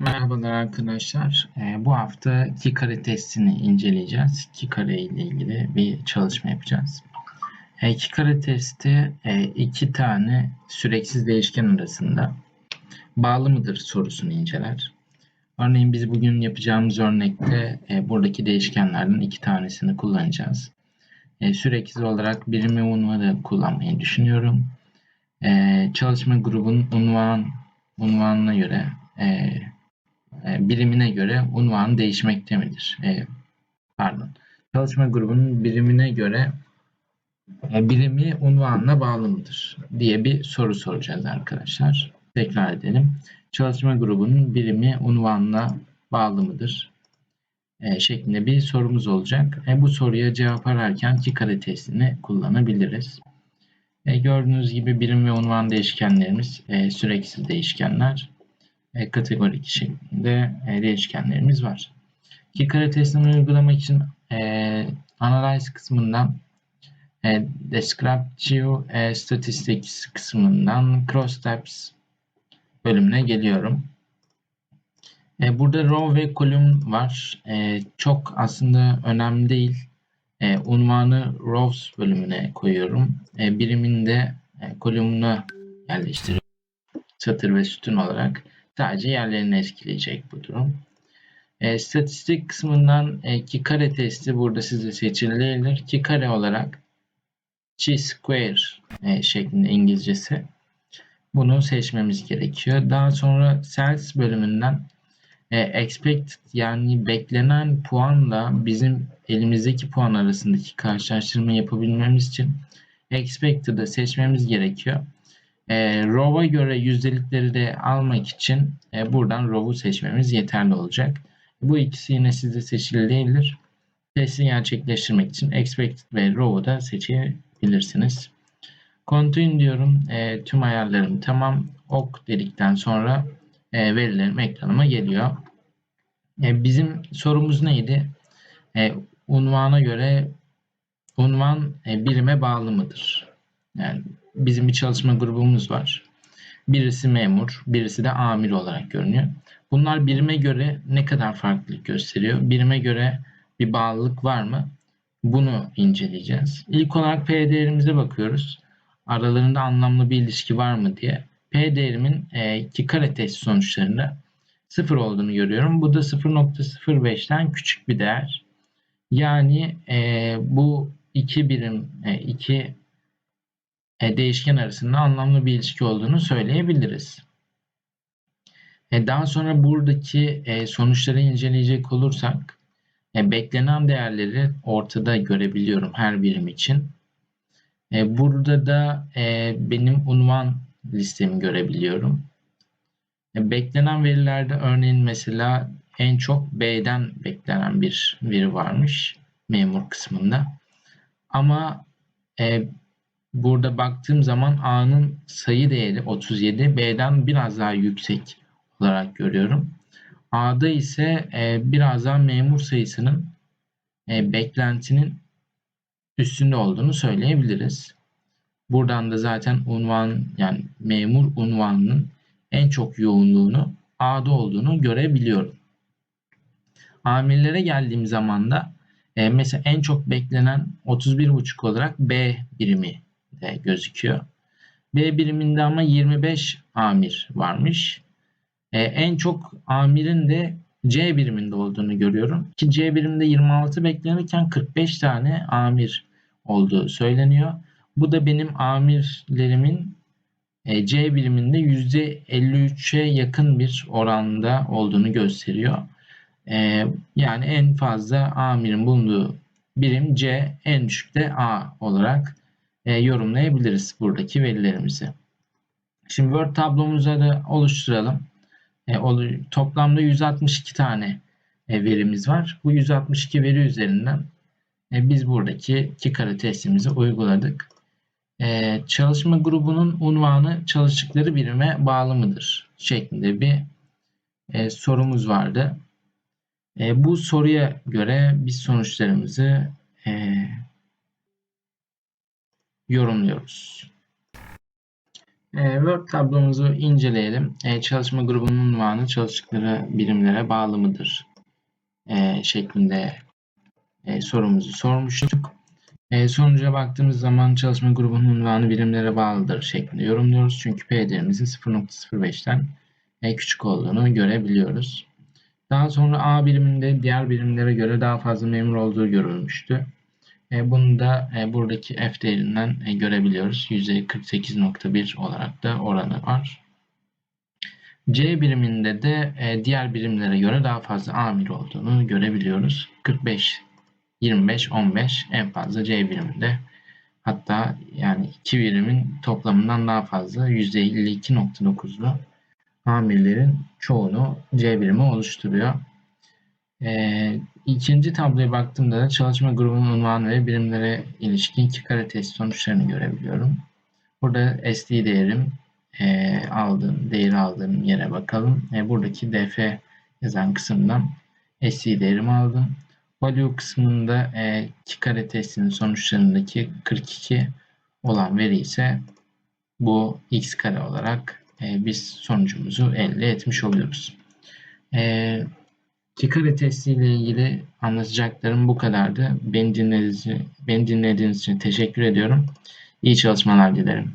Merhabalar arkadaşlar. Ee, bu hafta iki kare testini inceleyeceğiz. İki kare ile ilgili bir çalışma yapacağız. E, iki kare testi e, iki tane süreksiz değişken arasında bağlı mıdır sorusunu inceler. Örneğin biz bugün yapacağımız örnekte e, buradaki değişkenlerden iki tanesini kullanacağız. E, süreksiz olarak birimi unvanı kullanmayı düşünüyorum. Çalışma grubunun unvan unvanına göre e, birimine göre unvan değişmekte midir? E, pardon. Çalışma grubunun birimine göre e, birimi unvanına bağlı mıdır? diye bir soru soracağız arkadaşlar. Tekrar edelim. Çalışma grubunun birimi unvanına bağlı mıdır? Şeklinde bir sorumuz olacak. Bu soruya cevap ararken iki kare testini kullanabiliriz. Gördüğünüz gibi birim ve unvan değişkenlerimiz e, süreksiz değişkenler. E, kategorik şeklinde e, değişkenlerimiz var. İki kare testini uygulamak için e, Analyze kısmından e, Descriptive e, Statistics kısmından Crosstabs bölümüne geliyorum. E, burada row ve kolum var. E, çok aslında önemli değil. E, unvanı rows bölümüne koyuyorum. E, biriminde e, kolumuna yerleştiriyorum. Satır ve sütun olarak. Sadece yerlerini etkileyecek bu durum. E, statistik kısmından e, ki kare testi burada size seçilebilir. Ki kare olarak chi-square e, şeklinde İngilizcesi. Bunu seçmemiz gerekiyor. Daha sonra sales bölümünden e, expected yani beklenen puanla bizim elimizdeki puan arasındaki karşılaştırma yapabilmemiz için expected'ı seçmemiz gerekiyor. E, row'a göre yüzdelikleri de almak için e, buradan row'u seçmemiz yeterli olacak. Bu ikisi yine sizde seçili değildir. Testi gerçekleştirmek için expected ve row'u da seçebilirsiniz. Continue diyorum. E, tüm ayarlarım tamam. Ok dedikten sonra e, verilerim ekranıma geliyor. E, bizim sorumuz neydi? E, unvana göre unvan e, birime bağlı mıdır? Yani bizim bir çalışma grubumuz var. Birisi memur, birisi de amir olarak görünüyor. Bunlar birime göre ne kadar farklılık gösteriyor? Birime göre bir bağlılık var mı? Bunu inceleyeceğiz. İlk olarak P değerimize bakıyoruz. Aralarında anlamlı bir ilişki var mı diye. P değerimin e, iki kare test sonuçlarında 0 olduğunu görüyorum. Bu da 0.05'ten küçük bir değer. Yani e, bu iki birim, e, iki e, değişken arasında anlamlı bir ilişki olduğunu söyleyebiliriz. E, daha sonra buradaki e, sonuçları inceleyecek olursak beklenen değerleri ortada görebiliyorum her birim için. Burada da benim unvan listemi görebiliyorum. Beklenen verilerde örneğin mesela en çok B'den beklenen bir veri varmış memur kısmında. Ama Burada baktığım zaman A'nın sayı değeri 37, B'den biraz daha yüksek olarak görüyorum. A'da ise e, biraz daha memur sayısının e, beklentinin üstünde olduğunu söyleyebiliriz. Buradan da zaten unvan yani memur unvanının en çok yoğunluğunu A'da olduğunu görebiliyorum. Amirlere geldiğim zaman da e, mesela en çok beklenen 31,5 olarak B birimi gözüküyor. B biriminde ama 25 amir varmış. Ee, en çok amirin de C biriminde olduğunu görüyorum. Ki C biriminde 26 beklenirken 45 tane amir olduğu söyleniyor. Bu da benim amirlerimin e, C biriminde %53'e yakın bir oranda olduğunu gösteriyor. E, yani en fazla amirin bulunduğu birim C, en düşük de A olarak e, yorumlayabiliriz buradaki verilerimizi. Şimdi Word tablomuzu da oluşturalım. E, toplamda 162 tane e, verimiz var. Bu 162 veri üzerinden e, biz buradaki iki kare testimizi uyguladık. E, çalışma grubunun unvanı çalıştıkları birime bağlı mıdır? şeklinde bir e, sorumuz vardı. E, bu soruya göre biz sonuçlarımızı e, yorumluyoruz. E, Word tablomuzu inceleyelim. E, çalışma grubunun unvanı çalıştıkları birimlere bağlı mıdır? E, şeklinde e, sorumuzu sormuştuk. E, sonuca baktığımız zaman çalışma grubunun unvanı birimlere bağlıdır şeklinde yorumluyoruz. Çünkü P değerimizin 0.05'ten e, küçük olduğunu görebiliyoruz. Daha sonra A biriminde diğer birimlere göre daha fazla memur olduğu görülmüştü. E, bunu da e, buradaki F değerinden e, görebiliyoruz. %48.1 olarak da oranı var. C biriminde de diğer birimlere göre daha fazla amir olduğunu görebiliyoruz. 45, 25, 15 en fazla C biriminde. Hatta yani iki birimin toplamından daha fazla %52.9'lu amirlerin çoğunu C birimi oluşturuyor. İkinci tabloya baktığımda da çalışma grubunun unvanı ve birimlere ilişkin iki kare test sonuçlarını görebiliyorum. Burada SD değerim e, aldığım, değeri aldığım yere bakalım. E, buradaki df yazan kısımdan SD değerimi aldım. Value kısmında e, iki kare testinin sonuçlarındaki 42 olan veri ise bu x kare olarak e, biz sonucumuzu elde etmiş oluyoruz. E, iki kare testi ile ilgili anlatacaklarım bu kadardı. Beni dinlediğiniz, beni dinlediğiniz için teşekkür ediyorum. İyi çalışmalar dilerim.